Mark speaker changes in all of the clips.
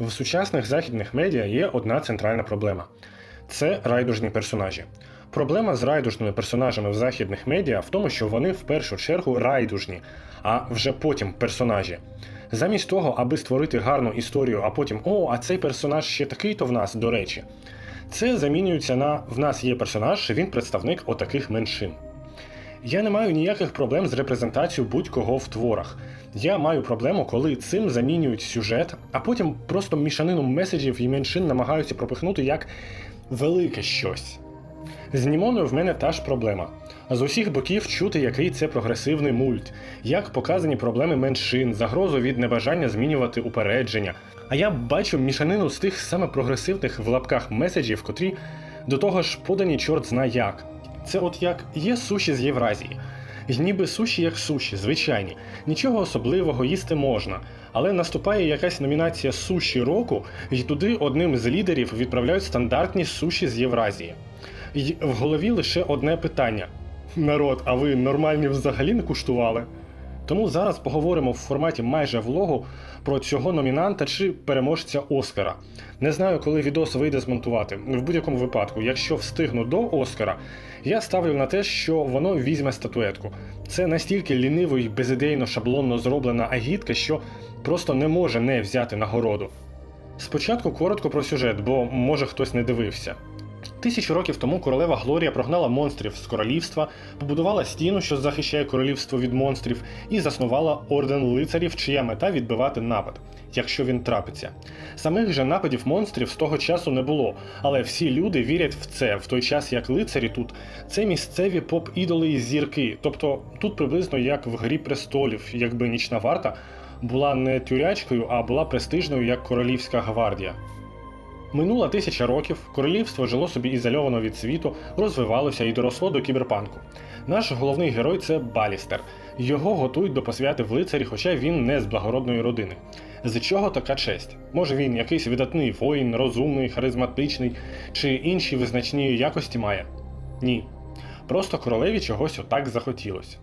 Speaker 1: В сучасних західних медіа є одна центральна проблема це райдужні персонажі. Проблема з райдужними персонажами в західних медіа в тому, що вони в першу чергу райдужні, а вже потім персонажі. Замість того, аби створити гарну історію, а потім о, а цей персонаж ще такий-то в нас, до речі. Це замінюється на в нас є персонаж, він представник отаких меншин. Я не маю ніяких проблем з репрезентацією будь-кого в творах. Я маю проблему, коли цим замінюють сюжет, а потім просто мішанину меседжів і меншин намагаються пропихнути як велике щось. З Німоною в мене та ж проблема. З усіх боків чути, який це прогресивний мульт, як показані проблеми меншин, загрозу від небажання змінювати упередження. А я бачу мішанину з тих саме прогресивних в лапках меседжів, котрі до того ж подані чорт зна як. Це от як є суші з Євразії. Ніби суші як суші, звичайні. Нічого особливого їсти можна. Але наступає якась номінація суші року, і туди одним з лідерів відправляють стандартні суші з Євразії. І в голові лише одне питання: народ, а ви нормальні взагалі не куштували? Тому зараз поговоримо в форматі майже влогу про цього номінанта чи переможця Оскара. Не знаю, коли відос вийде змонтувати. В будь-якому випадку, якщо встигну до Оскара, я ставлю на те, що воно візьме статуетку. Це настільки ліниво і безідейно шаблонно зроблена агітка, що просто не може не взяти нагороду. Спочатку коротко про сюжет, бо може хтось не дивився. Тисячу років тому королева Глорія прогнала монстрів з королівства, побудувала стіну, що захищає королівство від монстрів, і заснувала орден лицарів, чия мета відбивати напад, якщо він трапиться. Самих же нападів монстрів з того часу не було, але всі люди вірять в це, в той час як лицарі тут це місцеві поп-ідоли і зірки. Тобто тут приблизно як в Грі престолів, якби нічна варта була не тюрячкою, а була престижною як королівська гвардія. Минула тисяча років, королівство жило собі ізольовано від світу, розвивалося і доросло до кіберпанку. Наш головний герой це Балістер. Його готують до посвяти в лицарі, хоча він не з благородної родини. З чого така честь? Може він якийсь видатний воїн, розумний, харизматичний чи інші визначні якості має? Ні. Просто королеві чогось отак захотілося.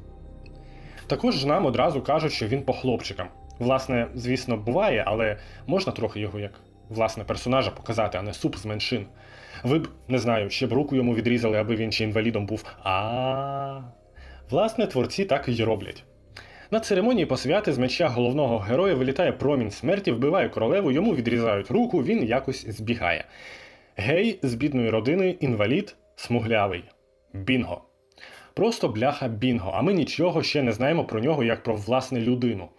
Speaker 1: Також нам одразу кажуть, що він по хлопчикам. Власне, звісно, буває, але можна трохи його як власне персонажа показати, а не суп з меншин. Ви б, не знаю, ще б руку йому відрізали, аби він ще інвалідом був. А власне, творці так і роблять. На церемонії посвяти з меча головного героя вилітає промінь смерті, вбиває королеву, йому відрізають руку, він якось збігає. Гей з бідної родини, інвалід, смуглявий. Бінго. Просто бляха бінго, а ми нічого ще не знаємо про нього як про власне людину.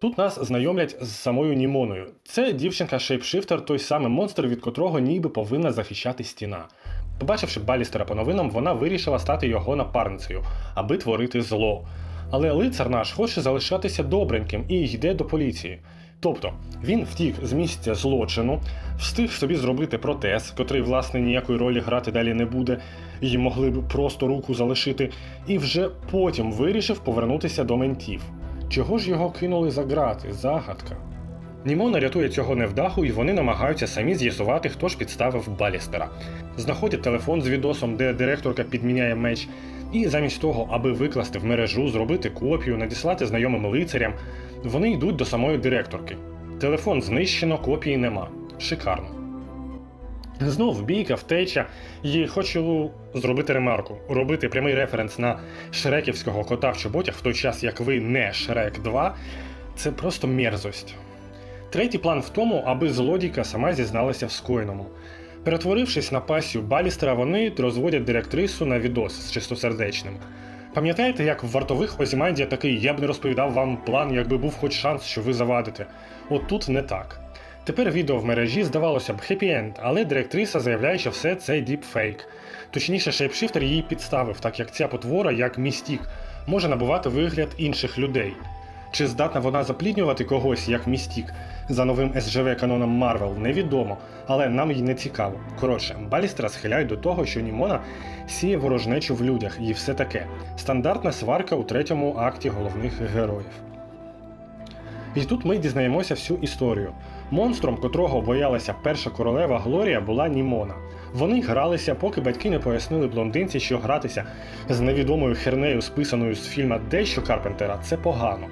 Speaker 1: Тут нас знайомлять з самою Німоною. Це дівчинка шейпшифтер, той самий монстр, від котрого ніби повинна захищати стіна. Побачивши Балістера по новинам, вона вирішила стати його напарницею, аби творити зло. Але лицар наш хоче залишатися добреньким і йде до поліції. Тобто він втік з місця злочину, встиг собі зробити протез, котрий, власне, ніякої ролі грати далі не буде, і могли б просто руку залишити, і вже потім вирішив повернутися до ментів. Чого ж його кинули за грати? Загадка. Німона рятує цього невдаху, і вони намагаються самі з'ясувати, хто ж підставив Балістера. Знаходять телефон з відосом, де директорка підміняє меч, і замість того, аби викласти в мережу, зробити копію, надіслати знайомим лицарям, вони йдуть до самої директорки. Телефон знищено, копії нема. Шикарно. Знов бійка, втеча, і хочу зробити ремарку, робити прямий референс на шреківського кота в чоботях в той час, як ви не Шрек 2, це просто мерзость. Третій план в тому, аби злодійка сама зізналася в скоєному. Перетворившись на пасію Балістера, вони розводять директрису на відос з чистосердечним. Пам'ятаєте, як в вартових Озімандія такий я б не розповідав вам план, якби був хоч шанс, що ви завадите. От тут не так. Тепер відео в мережі здавалося б хеппі-енд, але директриса заявляє, що все це діпфейк. Точніше, шейпшифтер її підставив, так як ця потвора, як містік, може набувати вигляд інших людей. Чи здатна вона запліднювати когось як містік за новим СЖВ каноном Марвел, невідомо, але нам й не цікаво. Коротше, Балістера схиляють до того, що Німона сіє ворожнечу в людях і все таке. Стандартна сварка у третьому акті головних героїв. І тут ми дізнаємося всю історію. Монстром, котрого боялася перша королева Глорія, була Німона. Вони гралися, поки батьки не пояснили блондинці, що гратися з невідомою хернею, списаною з фільма Дещо Карпентера, це погано.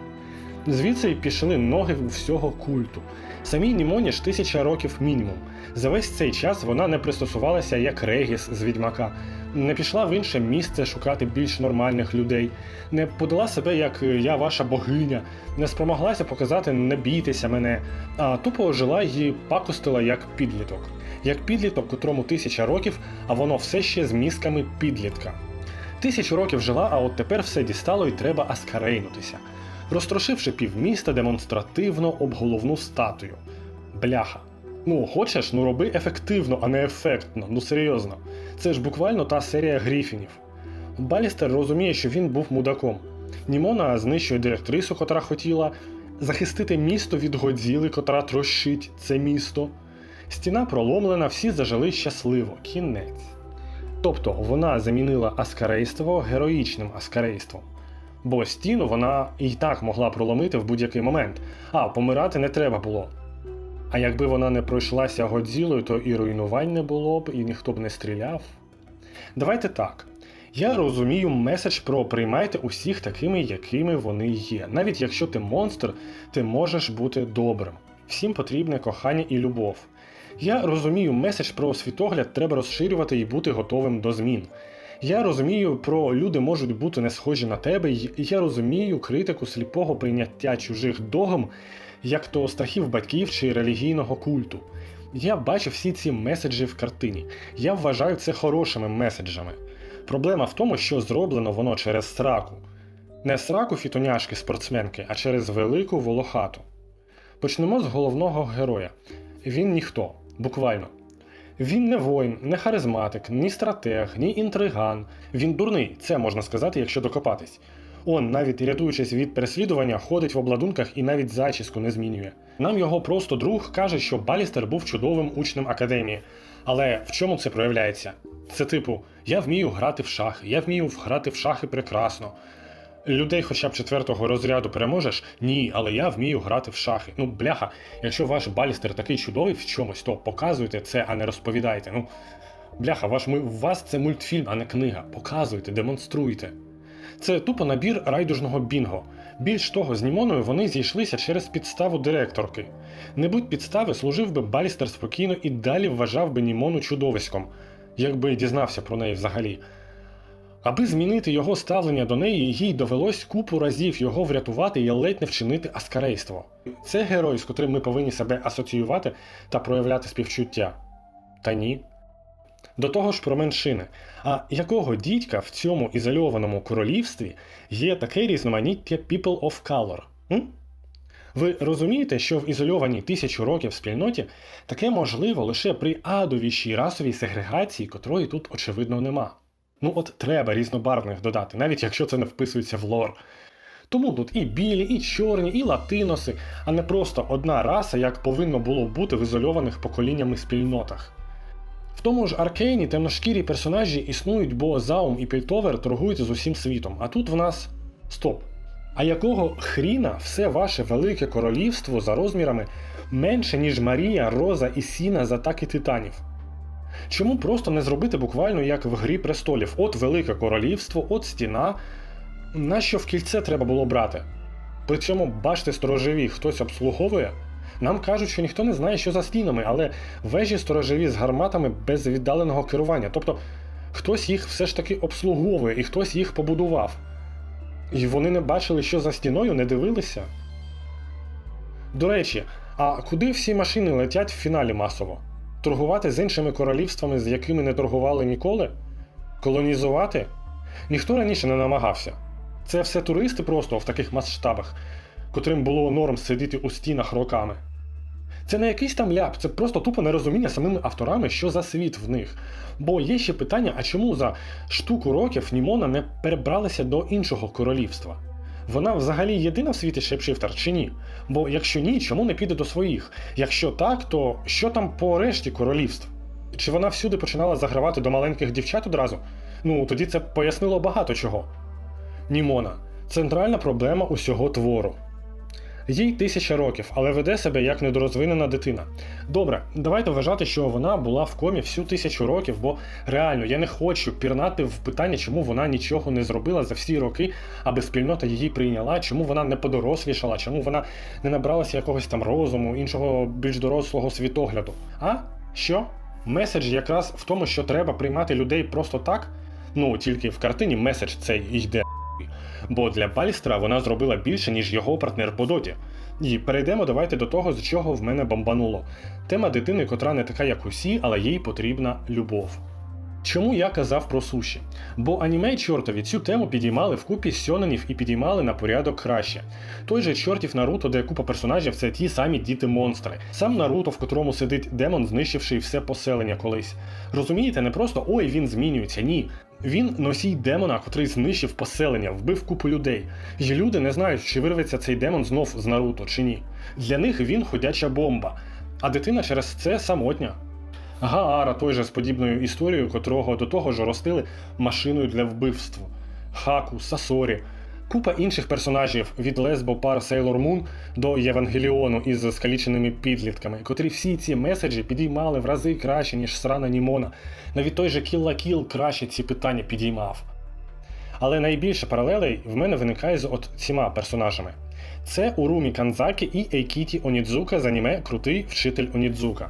Speaker 1: Звідси й пішли ноги всього культу. Самій Німоні ж тисяча років мінімум. За весь цей час вона не пристосувалася як Регіс з відьмака, не пішла в інше місце шукати більш нормальних людей, не подала себе як я ваша богиня, не спромоглася показати не бійтеся мене, а тупо жила і пакостила як підліток. Як підліток, котрому тисяча років, а воно все ще з мізками підлітка. Тисячу років жила, а от тепер все дістало і треба аскарейнутися. Розтрошивши півміста демонстративно об головну статую. Бляха. Ну, хочеш, ну роби ефективно, а не ефектно, ну серйозно. Це ж буквально та серія Гріфінів. Балістер розуміє, що він був мудаком. Німона знищує директрису, котра хотіла, захистити місто від Годзіли, котра трощить це місто. Стіна проломлена, всі зажили щасливо, кінець. Тобто вона замінила аскарейство героїчним аскарейством. Бо стіну вона і так могла проломити в будь-який момент, а помирати не треба було. А якби вона не пройшлася Годзілою, то і руйнувань не було б, і ніхто б не стріляв. Давайте так. Я розумію меседж про приймайте усіх такими, якими вони є. Навіть якщо ти монстр, ти можеш бути добрим. Всім потрібне кохання і любов. Я розумію меседж про світогляд треба розширювати і бути готовим до змін. Я розумію, про люди можуть бути не схожі на тебе, і я розумію критику сліпого прийняття чужих догм, як то страхів батьків чи релігійного культу. Я бачу всі ці меседжі в картині. Я вважаю це хорошими меседжами. Проблема в тому, що зроблено воно через сраку. Не сраку фітоняшки спортсменки, а через велику волохату. Почнемо з головного героя. Він ніхто, буквально. Він не воїн, не харизматик, ні стратег, ні інтриган. Він дурний, це можна сказати, якщо докопатись. Он, навіть рятуючись від переслідування, ходить в обладунках і навіть зачіску не змінює. Нам його просто друг каже, що Балістер був чудовим учнем академії. Але в чому це проявляється? Це типу, я вмію грати в шахи, я вмію грати в шахи прекрасно. Людей хоча б четвертого розряду переможеш? Ні, але я вмію грати в шахи. Ну, бляха, якщо ваш балістер такий чудовий в чомусь, то показуйте це, а не розповідайте. Ну, бляха, ваш, у вас це мультфільм, а не книга. Показуйте, демонструйте. Це тупо набір райдужного бінго. Більш того, з Німоною вони зійшлися через підставу директорки. Не будь підстави, служив би Балістер спокійно і далі вважав би Німону чудовиськом, якби дізнався про неї взагалі. Аби змінити його ставлення до неї, їй довелось купу разів його врятувати і ледь не вчинити аскарейство. Це герой, з котрим ми повинні себе асоціювати та проявляти співчуття. Та ні. До того ж про меншини. А якого дідька в цьому ізольованому королівстві є таке різноманіття people of color? М? Ви розумієте, що в ізольованій тисячу років спільноті таке можливо лише при адовішій расовій сегрегації, котрої тут очевидно нема. Ну от треба різнобарвних додати, навіть якщо це не вписується в лор. Тому тут і білі, і чорні, і латиноси, а не просто одна раса, як повинно було бути в ізольованих поколіннями спільнотах. Тому ж Аркейні темношкірі персонажі існують, бо Заум і Пільтовер торгують з усім світом. А тут в нас стоп. А якого хріна все ваше велике королівство за розмірами менше, ніж Марія, Роза і Сіна з атаки титанів? Чому просто не зробити буквально як в Грі престолів? От велике королівство, от стіна. Нащо в кільце треба було брати? При цьому бачите сторожові хтось обслуговує. Нам кажуть, що ніхто не знає, що за стінами, але вежі сторожові з гарматами без віддаленого керування. Тобто хтось їх все ж таки обслуговує і хтось їх побудував. І вони не бачили, що за стіною, не дивилися. До речі, а куди всі машини летять в фіналі масово? Торгувати з іншими королівствами, з якими не торгували ніколи? Колонізувати? Ніхто раніше не намагався. Це все туристи просто в таких масштабах, котрим було норм сидіти у стінах роками. Це не якийсь там ляп, це просто тупо нерозуміння самими авторами, що за світ в них. Бо є ще питання, а чому за штуку років Німона не перебралася до іншого королівства? Вона взагалі єдина в світі шепшифтер чи ні? Бо якщо ні, чому не піде до своїх? Якщо так, то що там по решті королівств? Чи вона всюди починала загравати до маленьких дівчат одразу? Ну тоді це пояснило багато чого. Німона центральна проблема усього твору. Їй тисяча років, але веде себе як недорозвинена дитина. Добре, давайте вважати, що вона була в комі всю тисячу років, бо реально я не хочу пірнати в питання, чому вона нічого не зробила за всі роки, аби спільнота її прийняла, чому вона не подорослішала, чому вона не набралася якогось там розуму, іншого більш дорослого світогляду. А що? Меседж якраз в тому, що треба приймати людей просто так. Ну тільки в картині меседж цей йде. Бо для Бальстра вона зробила більше, ніж його партнер по доті. І перейдемо давайте до того, з чого в мене бомбануло. Тема дитини, котра не така, як усі, але їй потрібна любов. Чому я казав про суші? Бо аніме чортові цю тему підіймали вкупі сьоненів і підіймали на порядок краще. Той же чортів Наруто, де купа персонажів, це ті самі діти-монстри. Сам Наруто, в котрому сидить демон, знищивши все поселення колись. Розумієте, не просто ой, він змінюється, ні. Він носій демона, котрий знищив поселення, вбив купу людей. І люди не знають, чи вирветься цей демон знов з Наруто чи ні. Для них він ходяча бомба, а дитина через це самотня. Гаара той же з подібною історією, котрого до того ж ростили машиною для вбивств. Хаку, Сасорі, купа інших персонажів від Лесбо пар Сейлор Мун до Євангеліону із скаліченими підлітками, котрі всі ці меседжі підіймали в рази краще, ніж срана Німона. Навіть той же Кілла Кіл краще ці питання підіймав. Але найбільше паралелей в мене виникає з от цими персонажами. Це Урумі Канзакі і Ейкіті Онідзука з аніме Крутий вчитель Онідзука.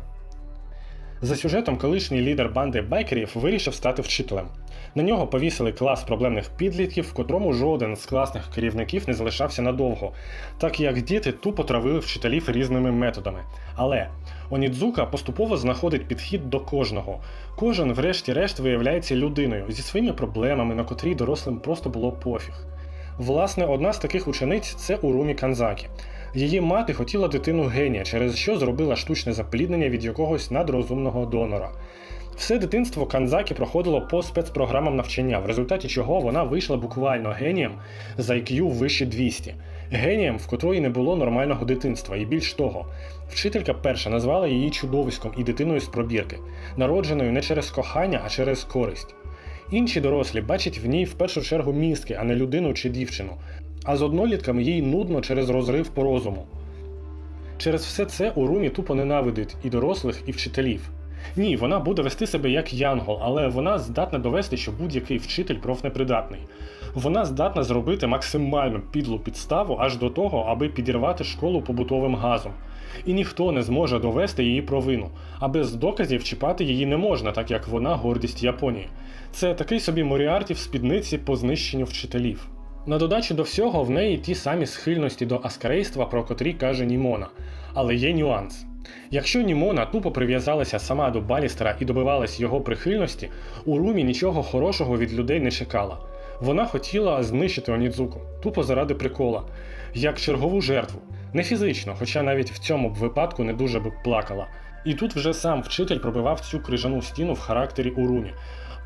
Speaker 1: За сюжетом колишній лідер банди байкерів вирішив стати вчителем. На нього повісили клас проблемних підлітків, в котрому жоден з класних керівників не залишався надовго, так як діти тупо травили вчителів різними методами. Але Онідзука поступово знаходить підхід до кожного. Кожен, врешті-решт, виявляється людиною зі своїми проблемами, на котрі дорослим просто було пофіг. Власне, одна з таких учениць це Урумі Канзакі. Її мати хотіла дитину генія, через що зробила штучне запліднення від якогось надрозумного донора. Все дитинство Канзакі проходило по спецпрограмам навчання, в результаті чого вона вийшла буквально генієм з IQ вище 200. Генієм, в котрої не було нормального дитинства, і більш того, вчителька перша назвала її чудовиськом і дитиною з пробірки, народженою не через кохання, а через користь. Інші дорослі бачать в ній в першу чергу мізки, а не людину чи дівчину. А з однолітками їй нудно через розрив по розуму. Через все це Урумі тупо ненавидить і дорослих, і вчителів. Ні, вона буде вести себе як янгол, але вона здатна довести, що будь-який вчитель профнепридатний. Вона здатна зробити максимально підлу підставу аж до того, аби підірвати школу побутовим газом. І ніхто не зможе довести її провину, а без доказів чіпати її не можна, так як вона гордість Японії. Це такий собі Моріарті в спідниці по знищенню вчителів. На додачу до всього, в неї ті самі схильності до аскарейства, про котрі каже Німона. Але є нюанс. Якщо Німона тупо прив'язалася сама до Балістера і добивалась його прихильності, у Румі нічого хорошого від людей не чекала. Вона хотіла знищити Онідзуку, тупо заради прикола, як чергову жертву. Не фізично, хоча навіть в цьому б випадку не дуже би плакала. І тут вже сам вчитель пробивав цю крижану стіну в характері Урумі.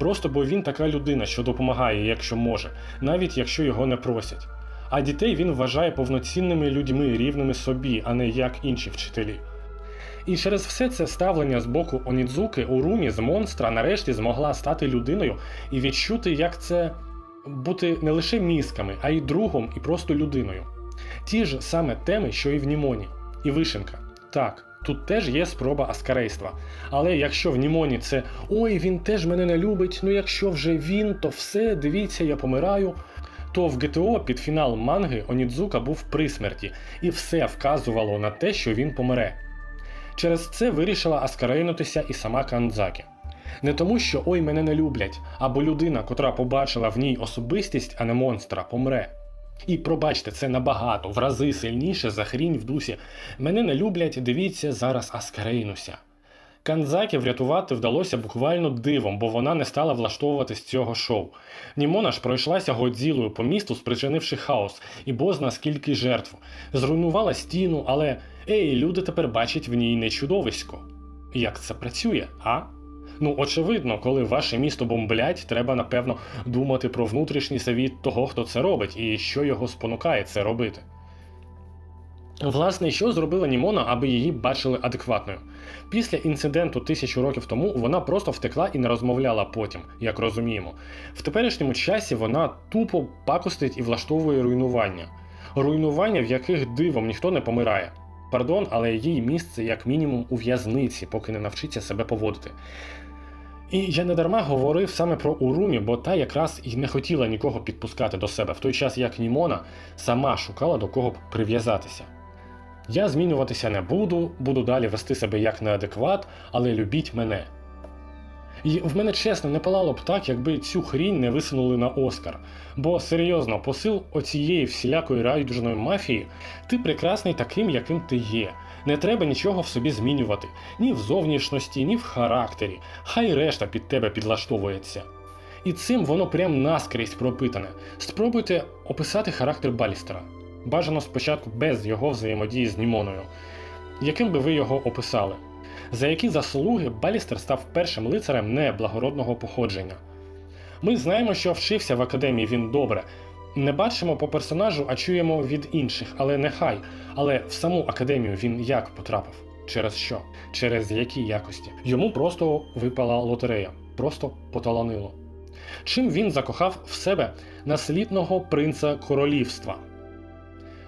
Speaker 1: Просто бо він така людина, що допомагає, якщо може, навіть якщо його не просять. А дітей він вважає повноцінними людьми, рівними собі, а не як інші вчителі. І через все це ставлення з боку Онідзуки Урумі з монстра нарешті змогла стати людиною і відчути, як це бути не лише мізками, а й другом і просто людиною. Ті ж саме теми, що і в Німоні, і Вишенка. Так, тут теж є спроба аскарейства. Але якщо в Німоні це ой, він теж мене не любить, ну якщо вже він, то все, дивіться, я помираю. То в ГТО під фінал манги Онідзука був при смерті, і все вказувало на те, що він помре. Через це вирішила аскарейнутися і сама Канзакі. Не тому, що ой мене не люблять, або людина, котра побачила в ній особистість, а не монстра, помре. І пробачте, це набагато, в рази сильніше за хрінь в дусі. Мене не люблять, дивіться, зараз аскарейнуся. Канзакі врятувати вдалося буквально дивом, бо вона не стала влаштовувати з цього шоу. Німона ж пройшлася Годзілою по місту, спричинивши хаос, і бозна скільки жертв. Зруйнувала стіну, але ей, люди тепер бачать в ній не чудовисько. Як це працює, а? Ну, очевидно, коли ваше місто бомблять, треба напевно думати про внутрішній світ того, хто це робить, і що його спонукає це робити. Власне, що зробила Німона, аби її бачили адекватною? Після інциденту тисячу років тому вона просто втекла і не розмовляла потім, як розуміємо. В теперішньому часі вона тупо пакостить і влаштовує руйнування. руйнування, в яких дивом ніхто не помирає. Пардон, але їй місце як мінімум у в'язниці, поки не навчиться себе поводити. І я не дарма говорив саме про Урумі, бо та якраз і не хотіла нікого підпускати до себе, в той час як Німона сама шукала до кого б прив'язатися. Я змінюватися не буду, буду далі вести себе як неадекват, але любіть мене. І в мене чесно не палало б так, якби цю хрінь не висунули на Оскар. Бо серйозно, посил оцієї всілякої райдужної мафії, ти прекрасний таким, яким ти є. Не треба нічого в собі змінювати, ні в зовнішності, ні в характері. Хай решта під тебе підлаштовується. І цим воно прям наскрізь пропитане. Спробуйте описати характер Балістера. Бажано спочатку без його взаємодії з Німоною. Яким би ви його описали? За які заслуги Балістер став першим лицарем неблагородного походження? Ми знаємо, що вчився в академії він добре. Не бачимо по персонажу, а чуємо від інших, але нехай. Але в саму академію він як потрапив? Через що? Через які якості? Йому просто випала лотерея, просто поталанило. Чим він закохав в себе наслідного принца королівства?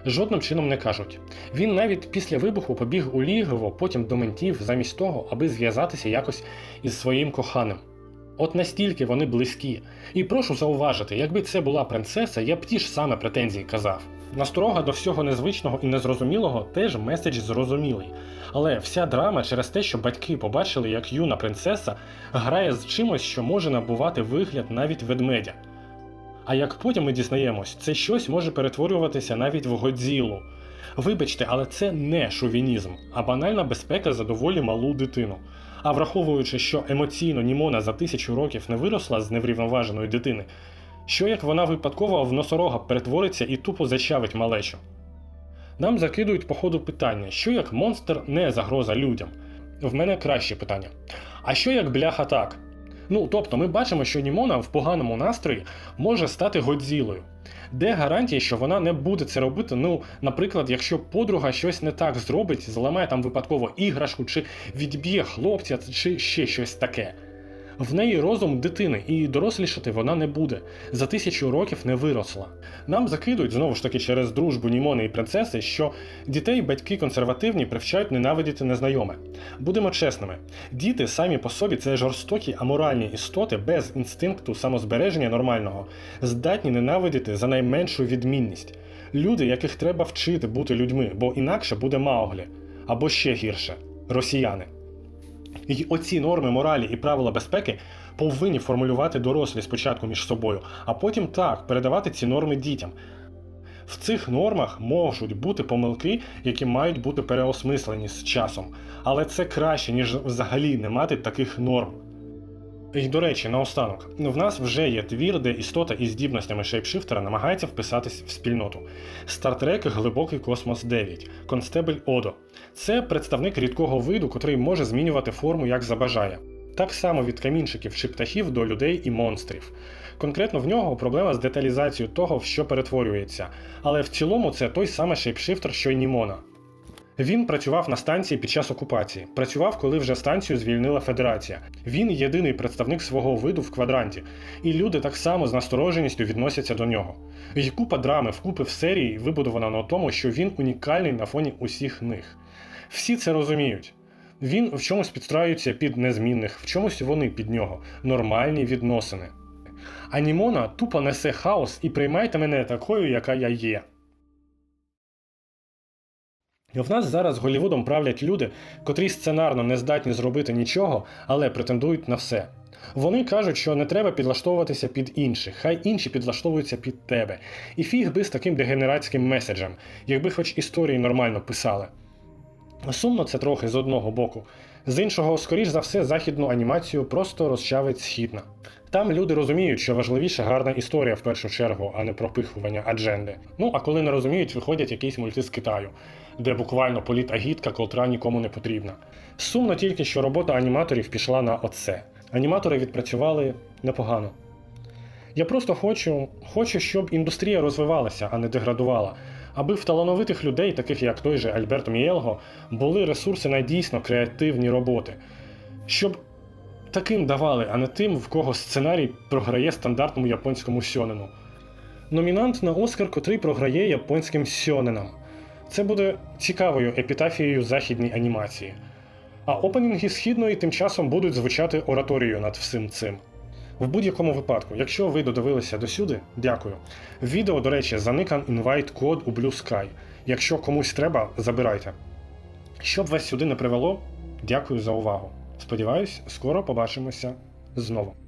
Speaker 1: Жодним чином не кажуть. Він навіть після вибуху побіг у Лігово, потім до ментів, замість того, аби зв'язатися якось із своїм коханим. От настільки вони близькі. І прошу зауважити, якби це була принцеса, я б ті ж саме претензії казав. Насторога до всього незвичного і незрозумілого теж меседж зрозумілий. Але вся драма через те, що батьки побачили, як юна принцеса грає з чимось, що може набувати вигляд навіть ведмедя. А як потім ми дізнаємось, це щось може перетворюватися навіть в Годзілу. Вибачте, але це не шовінізм, а банальна безпека за доволі малу дитину. А враховуючи, що емоційно Німона за тисячу років не виросла з неврівноваженої дитини, що як вона випадково в носорога перетвориться і тупо зачавить малечу? Нам закидують по ходу питання, що як монстр не загроза людям. В мене краще питання. А що як бляха так? Ну, тобто, ми бачимо, що Німона в поганому настрої може стати Годзілою. Де гарантія, що вона не буде це робити? Ну, наприклад, якщо подруга щось не так зробить, зламає там випадково іграшку, чи відб'є хлопця, чи ще щось таке. В неї розум дитини, і дорослішати вона не буде. За тисячу років не виросла. Нам закидують знову ж таки через дружбу Німони і принцеси, що дітей батьки консервативні привчають ненавидіти незнайоме. Будемо чесними, діти самі по собі це жорстокі аморальні істоти без інстинкту самозбереження нормального, здатні ненавидіти за найменшу відмінність. Люди, яких треба вчити бути людьми, бо інакше буде Мауглі. Або ще гірше росіяни. І оці норми моралі і правила безпеки повинні формулювати дорослі спочатку між собою, а потім так передавати ці норми дітям. В цих нормах можуть бути помилки, які мають бути переосмислені з часом, але це краще, ніж взагалі не мати таких норм. І до речі, наостанок, в нас вже є твір, де істота із здібностями шейпшифтера намагається вписатись в спільноту. Стартрек Глибокий космос 9, Констебель Одо. Це представник рідкого виду, котрий може змінювати форму як забажає. Так само від камінчиків чи птахів до людей і монстрів. Конкретно в нього проблема з деталізацією того, в що перетворюється, але в цілому це той самий шейпшифтер, що й Німона. Він працював на станції під час окупації, працював, коли вже станцію звільнила Федерація. Він єдиний представник свого виду в квадранті, і люди так само з настороженістю відносяться до нього. І купа драми вкупи в серії вибудована на тому, що він унікальний на фоні усіх них. Всі це розуміють. Він в чомусь підстраюється під незмінних, в чомусь вони під нього, нормальні відносини. А Німона тупо несе хаос і приймайте мене такою, яка я є. В нас зараз Голівудом правлять люди, котрі сценарно не здатні зробити нічого, але претендують на все. Вони кажуть, що не треба підлаштовуватися під інших, хай інші підлаштовуються під тебе. І фіг би з таким дегенератським меседжем, якби хоч історії нормально писали. Сумно це трохи з одного боку. З іншого, скоріш за все, західну анімацію просто розчавить східна. Там люди розуміють, що важливіше гарна історія в першу чергу, а не пропихування адженди. Ну а коли не розуміють, виходять якісь мульти з Китаю, де буквально політ агітка, котра нікому не потрібна. Сумно тільки, що робота аніматорів пішла на оце. Аніматори відпрацювали непогано. Я просто хочу, хочу, щоб індустрія розвивалася, а не деградувала, аби в талановитих людей, таких як той же Альберто Мієлго, були ресурси на дійсно креативні роботи. Щоб таким давали, а не тим, в кого сценарій програє стандартному японському сьонену. номінант на Оскар, котрий програє японським сьоненам. Це буде цікавою епітафією західній анімації. А опенінги східної тим часом будуть звучати ораторією над всім цим. В будь-якому випадку, якщо ви додивилися до сюди, дякую. Відео, до речі, заникан інвайт код у Blue Sky. Якщо комусь треба, забирайте. Щоб вас сюди не привело, дякую за увагу. Сподіваюсь, скоро побачимося знову.